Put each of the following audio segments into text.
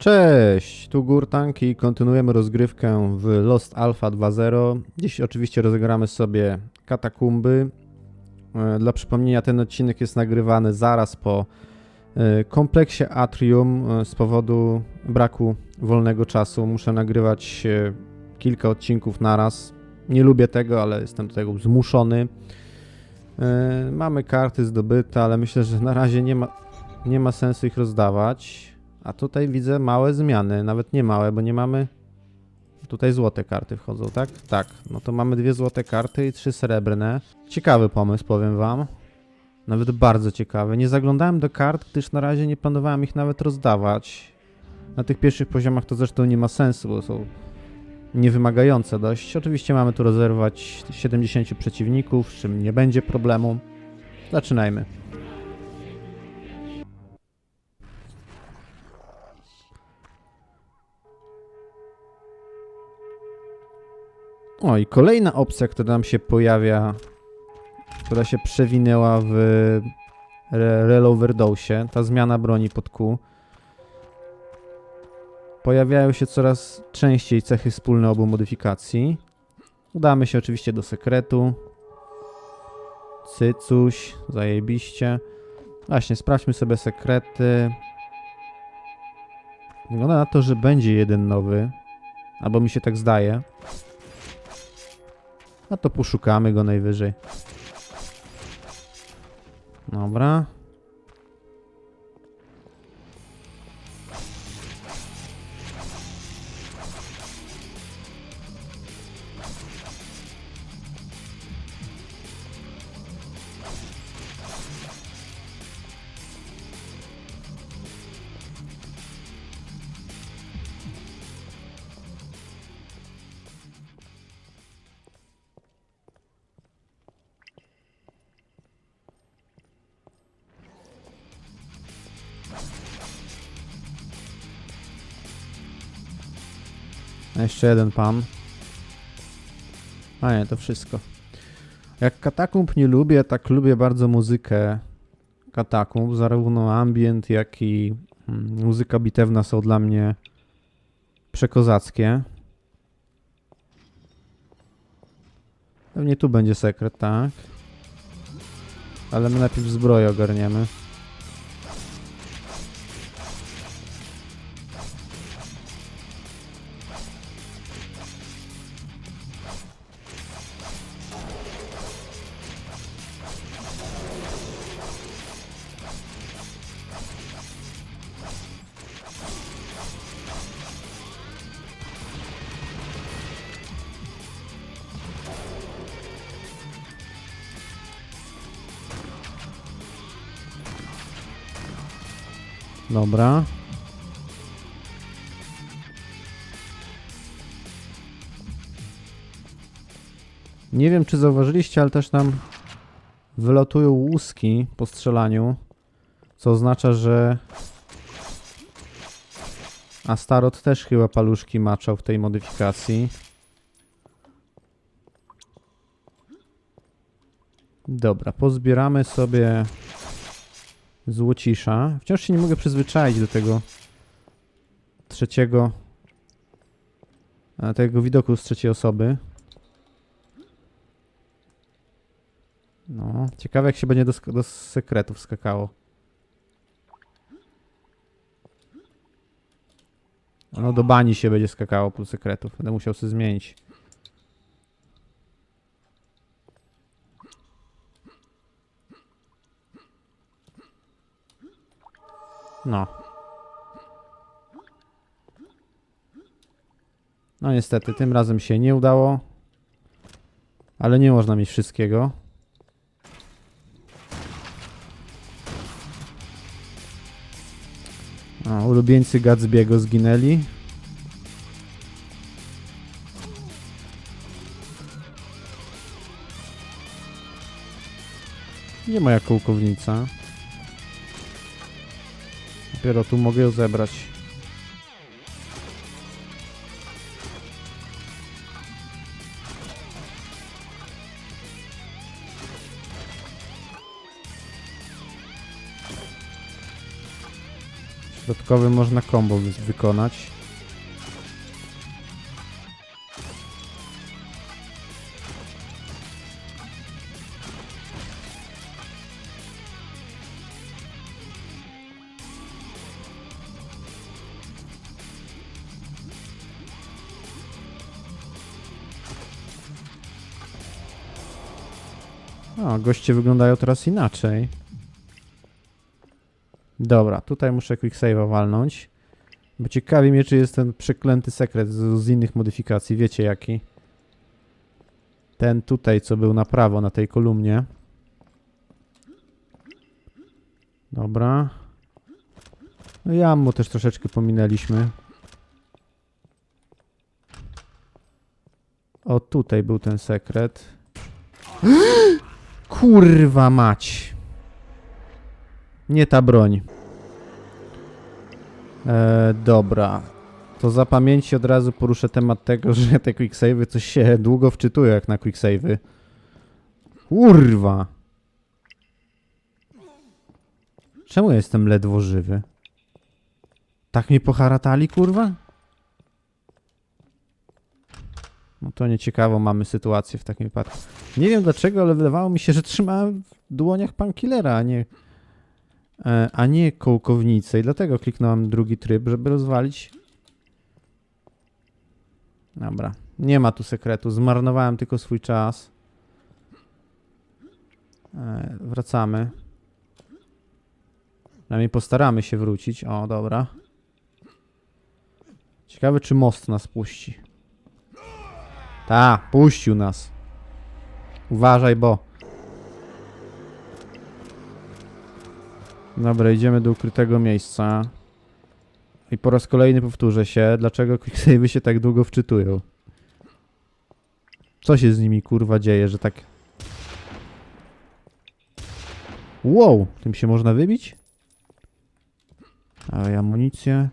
Cześć, tu Gurtank i kontynuujemy rozgrywkę w Lost Alpha 2.0. Dziś oczywiście rozegramy sobie katakumby. E, Dla przypomnienia ten odcinek jest nagrywany zaraz po e, kompleksie Atrium e, z powodu braku wolnego czasu. Muszę nagrywać kilka odcinków naraz. Nie lubię tego, ale jestem do tego zmuszony. Mamy karty zdobyte, ale myślę, że na razie nie ma, nie ma sensu ich rozdawać. A tutaj widzę małe zmiany, nawet nie małe, bo nie mamy. Tutaj złote karty wchodzą, tak? Tak. No to mamy dwie złote karty i trzy srebrne. Ciekawy pomysł, powiem wam. Nawet bardzo ciekawy. Nie zaglądałem do kart, gdyż na razie nie planowałem ich nawet rozdawać. Na tych pierwszych poziomach to zresztą nie ma sensu, bo są niewymagające dość. Oczywiście mamy tu rezerwować 70 przeciwników, z czym nie będzie problemu. Zaczynajmy. O, i kolejna opcja, która nam się pojawia, która się przewinęła w Re- Relo Overdose, ta zmiana broni pod Q. Pojawiają się coraz częściej cechy wspólne obu modyfikacji. Udamy się oczywiście do sekretu. Cycuś, zajebiście. Właśnie, sprawdźmy sobie sekrety. Wygląda na to, że będzie jeden nowy. Albo mi się tak zdaje. A to poszukamy go najwyżej. Dobra. Jeszcze jeden pan. A nie, to wszystko. Jak katakumb nie lubię, tak lubię bardzo muzykę katakumb. Zarówno ambient, jak i mm, muzyka bitewna są dla mnie przekozackie. Pewnie tu będzie sekret, tak? Ale my najpierw zbroję ogarniemy. Dobra. Nie wiem, czy zauważyliście, ale też nam wylatują łuski po strzelaniu, co oznacza, że Astarot też chyba paluszki maczał w tej modyfikacji. Dobra, pozbieramy sobie złocisza. Wciąż się nie mogę przyzwyczaić do tego trzeciego e, tego widoku z trzeciej osoby. No, ciekawe jak się będzie do, do sekretów skakało. No do bani się będzie skakało po sekretów. Będę musiał sobie zmienić. No. No niestety, tym razem się nie udało. Ale nie można mieć wszystkiego. A, ulubieńcy Gatsby'ego zginęli. Nie moja kołkownica. Dopiero tu mogę ją zebrać. Środkowy można combo wy- wykonać. Goście wyglądają teraz inaczej. Dobra, tutaj muszę quick save'a walnąć. Bo ciekawi mnie, czy jest ten przeklęty sekret z, z innych modyfikacji. Wiecie jaki? Ten tutaj, co był na prawo, na tej kolumnie. Dobra. No i ammo też troszeczkę pominęliśmy. O, tutaj był ten sekret. Kurwa mać. Nie ta broń. E, dobra. To za pamięci od razu poruszę temat tego, że te quicksave'y coś się długo wczytują jak na quicksave'y. Kurwa. Czemu jestem ledwo żywy? Tak mnie poharatali, kurwa? No to nieciekawą mamy sytuację w takim wypadku. Nie wiem dlaczego, ale wydawało mi się, że trzymałem w dłoniach pankillera, a nie, e, a nie kołkownicę i dlatego kliknąłem drugi tryb, żeby rozwalić. Dobra, nie ma tu sekretu, zmarnowałem tylko swój czas. E, wracamy. Przynajmniej postaramy się wrócić. O, dobra. Ciekawe, czy most nas puści. Ta, puścił nas. Uważaj, bo. Dobra, idziemy do ukrytego miejsca. I po raz kolejny powtórzę się, dlaczego quicksave'y się tak długo wczytują. Co się z nimi kurwa dzieje, że tak... Wow, tym się można wybić? A amunicję.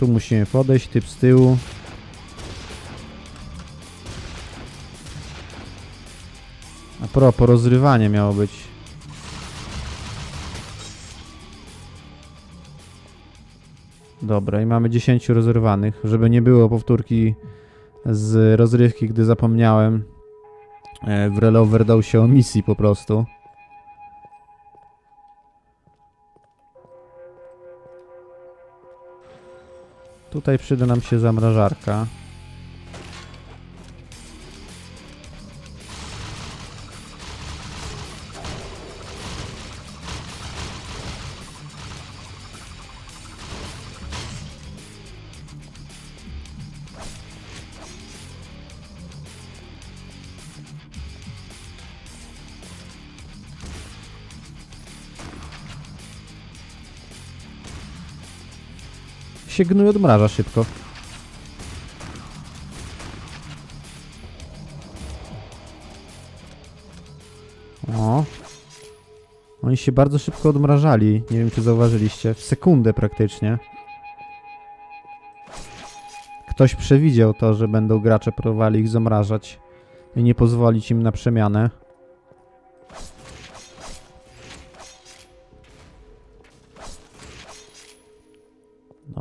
Tu musimy podejść, typ z tyłu. A propos, rozrywanie miało być. Dobra, i mamy 10 rozrywanych, żeby nie było powtórki z rozrywki, gdy zapomniałem e, w Relo Overdose o misji po prostu. Tutaj przyda nam się zamrażarka. Się gnój odmraża szybko. O. Oni się bardzo szybko odmrażali. Nie wiem, czy zauważyliście. W sekundę praktycznie. Ktoś przewidział to, że będą gracze próbowali ich zamrażać i nie pozwolić im na przemianę.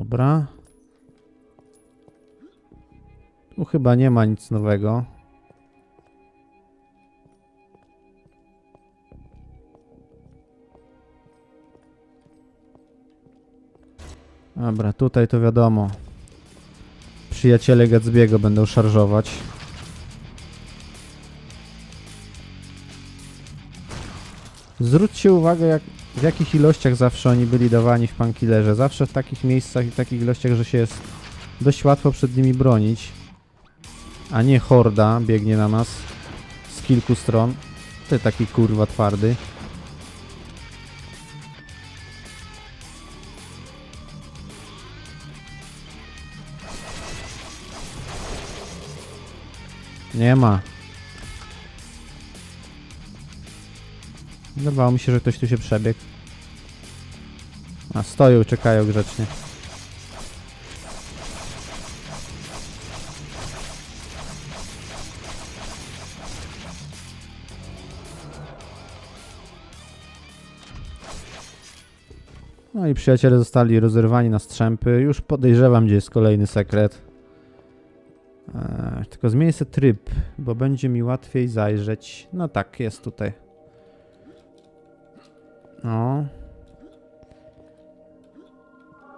Dobra. Tu chyba nie ma nic nowego. Dobra, tutaj to wiadomo. Przyjaciele Gatsbiego będą szarżować. Zwróćcie uwagę, jak, w jakich ilościach zawsze oni byli dawani w Pankillerze. Zawsze w takich miejscach i takich ilościach, że się jest dość łatwo przed nimi bronić. A nie horda biegnie na nas z kilku stron. Ty taki kurwa twardy. Nie ma. Wydawało mi się, że ktoś tu się przebiegł. A, stoją, czekają grzecznie. No i przyjaciele zostali rozerwani na strzępy. Już podejrzewam, gdzie jest kolejny sekret. Eee, tylko zmienię sobie tryb, bo będzie mi łatwiej zajrzeć. No tak, jest tutaj. O.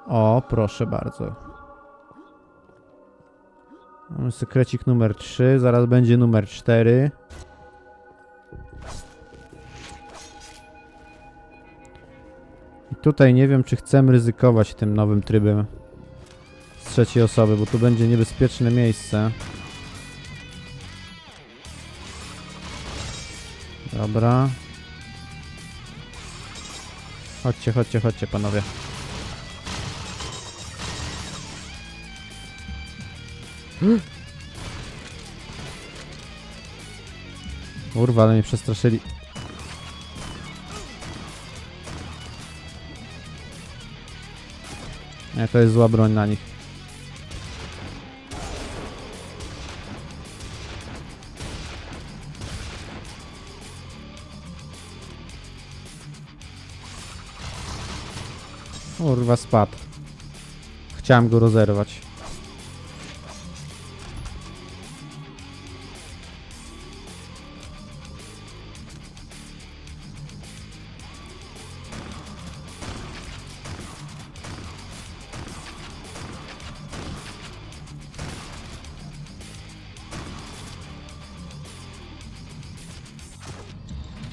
O, proszę bardzo. Mamy sekrecik numer 3, zaraz będzie numer 4. I tutaj nie wiem, czy chcemy ryzykować tym nowym trybem z trzeciej osoby, bo tu będzie niebezpieczne miejsce. Dobra. Chodźcie, chodźcie, chodźcie, panowie. Kurwa, ale mnie przestraszyli. Nie, to jest zła broń na nich. Kurwa, spadł. Chciałem go rozerwać.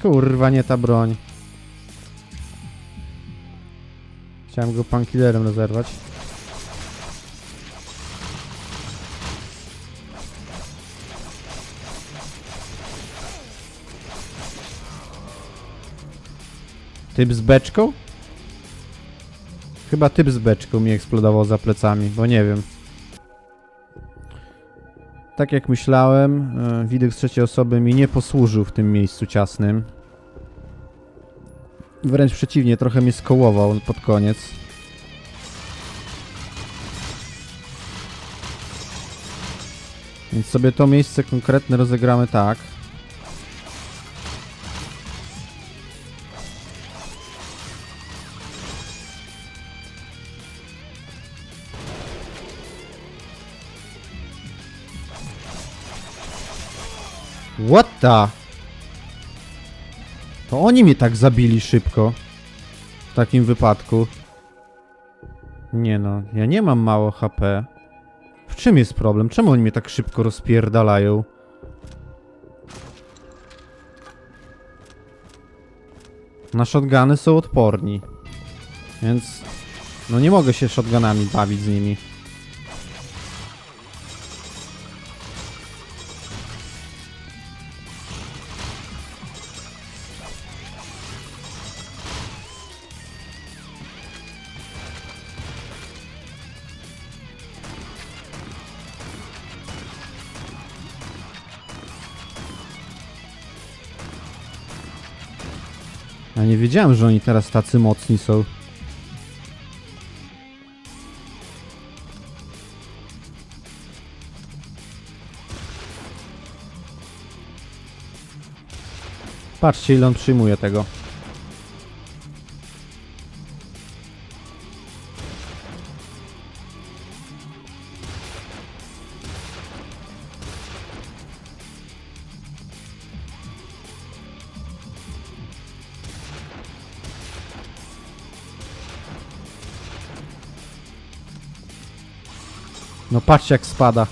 Kurwa, nie ta broń. Chciałem go pankillerem rozerwać. Typ z beczką? Chyba typ z beczką mi eksplodował za plecami, bo nie wiem. Tak jak myślałem, e, widok z trzeciej osoby mi nie posłużył w tym miejscu ciasnym. Wręcz przeciwnie, trochę mnie skołował pod koniec. Więc sobie to miejsce konkretne rozegramy tak. What the? To oni mnie tak zabili szybko. W takim wypadku. Nie no, ja nie mam mało HP. W czym jest problem? Czemu oni mnie tak szybko rozpierdalają? Na shotguny są odporni. Więc... No nie mogę się shotgunami bawić z nimi. Ja nie wiedziałem, że oni teraz tacy mocni są. Patrzcie, ile on przyjmuje tego. Patrzcie jak spada.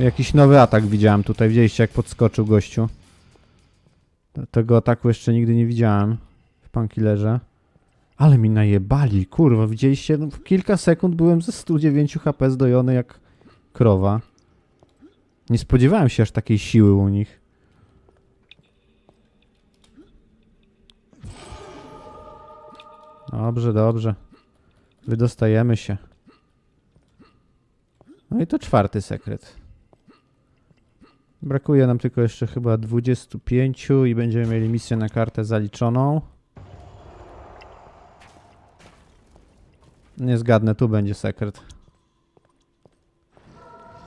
Jakiś nowy atak widziałem tutaj. Widzieliście jak podskoczył gościu. Tego ataku jeszcze nigdy nie widziałem w Pankillerze. Ale mi najebali, kurwa, widzieliście? No, w kilka sekund byłem ze 109 HP zdojony jak krowa. Nie spodziewałem się aż takiej siły u nich. Dobrze, dobrze. Wydostajemy się. No i to czwarty sekret. Brakuje nam tylko jeszcze chyba 25 i będziemy mieli misję na kartę zaliczoną. Nie zgadnę, tu będzie sekret.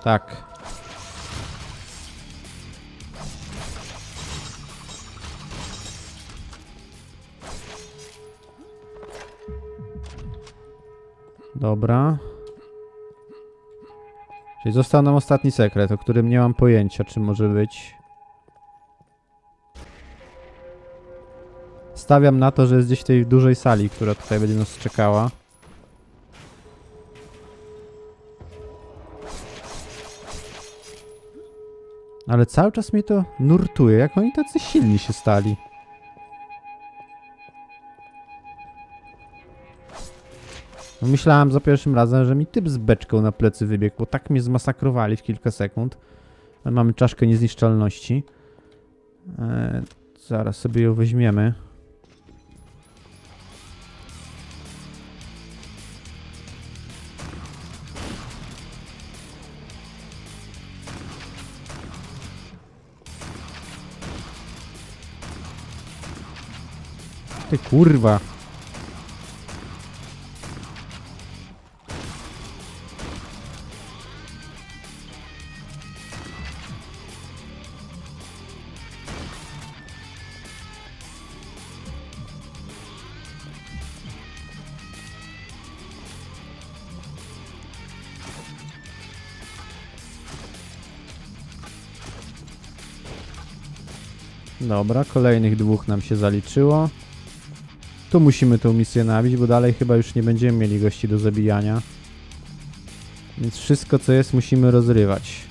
Tak. Dobra. Czyli został nam ostatni sekret, o którym nie mam pojęcia, czy może być. Stawiam na to, że jest gdzieś w tej dużej sali, która tutaj będzie nas czekała. Ale cały czas mnie to nurtuje, jak oni tacy silni się stali. Myślałem za pierwszym razem, że mi typ z beczką na plecy wybiegł, bo tak mnie zmasakrowali w kilka sekund. Ale Mamy czaszkę niezniszczalności. Eee, zaraz sobie ją weźmiemy. Ty kurwa. Dobra, kolejnych dwóch nam się zaliczyło. Tu musimy tą misję nabić, bo dalej chyba już nie będziemy mieli gości do zabijania. Więc wszystko co jest musimy rozrywać.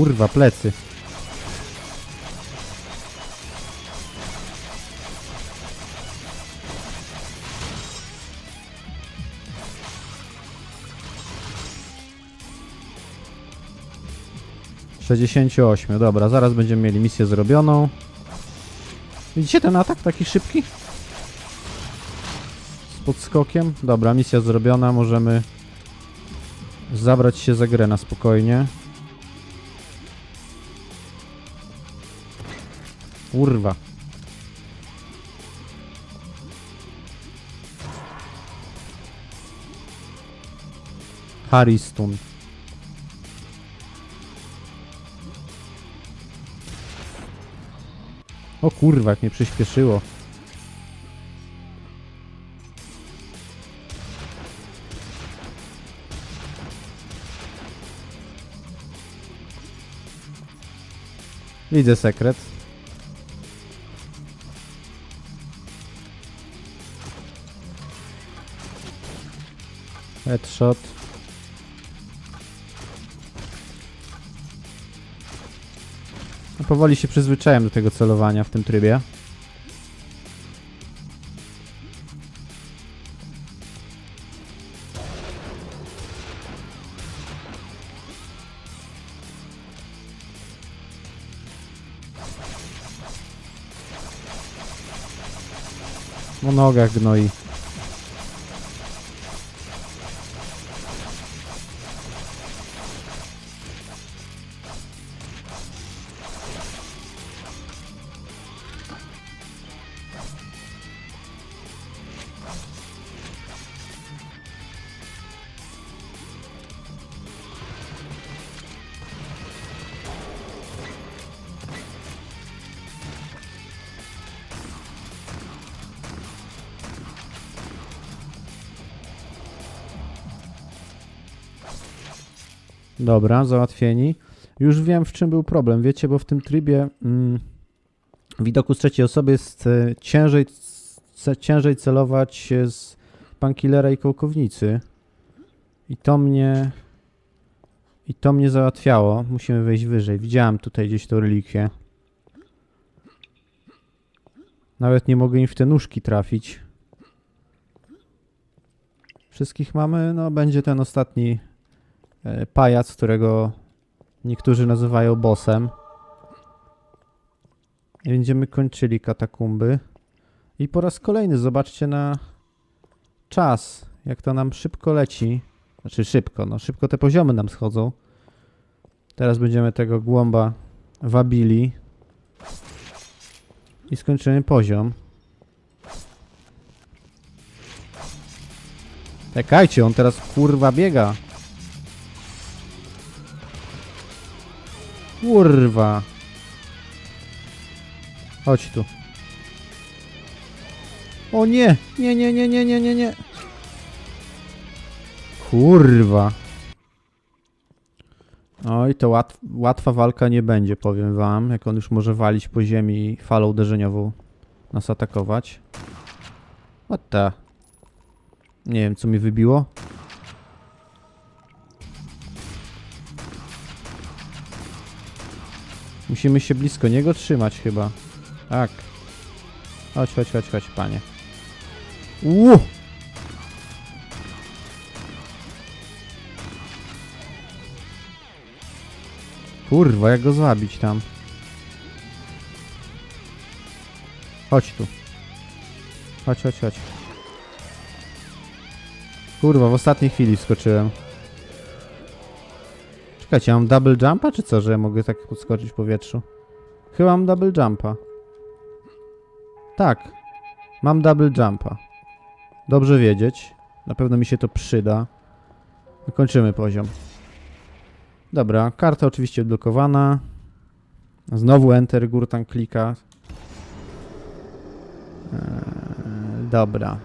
Kurwa, plecy. Sześćdziesięciu ośmiu, dobra, zaraz będziemy mieli misję zrobioną. Widzicie ten atak taki szybki? Z podskokiem. Dobra, misja zrobiona, możemy zabrać się za grę na spokojnie. Kurwa. Harriston. O kurwa, jak mnie przyspieszyło. Widzę sekret. Headshot. No, powoli się przyzwyczaiłem do tego celowania w tym trybie. O gnoi. Dobra, załatwieni. Już wiem, w czym był problem. Wiecie, bo w tym trybie mm, widoku z trzeciej osoby jest e, ciężej, c- ciężej celować e, z pankillera i kołkownicy. I to mnie... I to mnie załatwiało. Musimy wejść wyżej. Widziałem tutaj gdzieś tą relikwię. Nawet nie mogę im w te nóżki trafić. Wszystkich mamy? No, będzie ten ostatni pajac, którego niektórzy nazywają bossem. I będziemy kończyli katakumby. I po raz kolejny zobaczcie na czas, jak to nam szybko leci. Znaczy szybko, no szybko te poziomy nam schodzą. Teraz będziemy tego głąba wabili. I skończymy poziom. Czekajcie, on teraz kurwa biega. Kurwa. Chodź tu. O nie! Nie, nie, nie, nie, nie, nie, nie. Kurwa. Oj, to łat, łatwa walka nie będzie, powiem wam. Jak on już może walić po ziemi i falą uderzeniową nas atakować. What the? Nie wiem, co mi wybiło. Musimy się blisko niego trzymać chyba. Tak. Chodź, chodź, chodź, chodź, panie. Uuu! Kurwa, jak go zabić tam? Chodź tu. Chodź, chodź, chodź. Kurwa, w ostatniej chwili wskoczyłem. Czekajcie, mam double jumpa, czy co, że ja mogę tak podskoczyć w powietrzu? Chyba mam double jumpa. Tak. Mam double jumpa. Dobrze wiedzieć. Na pewno mi się to przyda. Kończymy poziom. Dobra, karta oczywiście odblokowana. Znowu Enter, Gurtan klika. Eee, dobra.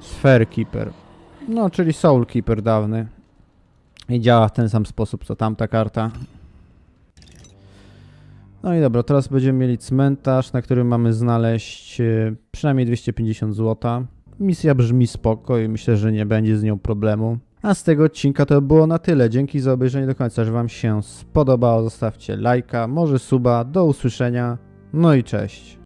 Sphere Keeper. No, czyli Soul Keeper dawny. I działa w ten sam sposób co tamta karta. No i dobra, teraz będziemy mieli cmentarz, na którym mamy znaleźć e, przynajmniej 250 zł. Misja brzmi spoko i myślę, że nie będzie z nią problemu. A z tego odcinka to było na tyle. Dzięki za obejrzenie do końca. Że Wam się spodobało, zostawcie lajka, może suba. Do usłyszenia. No i cześć.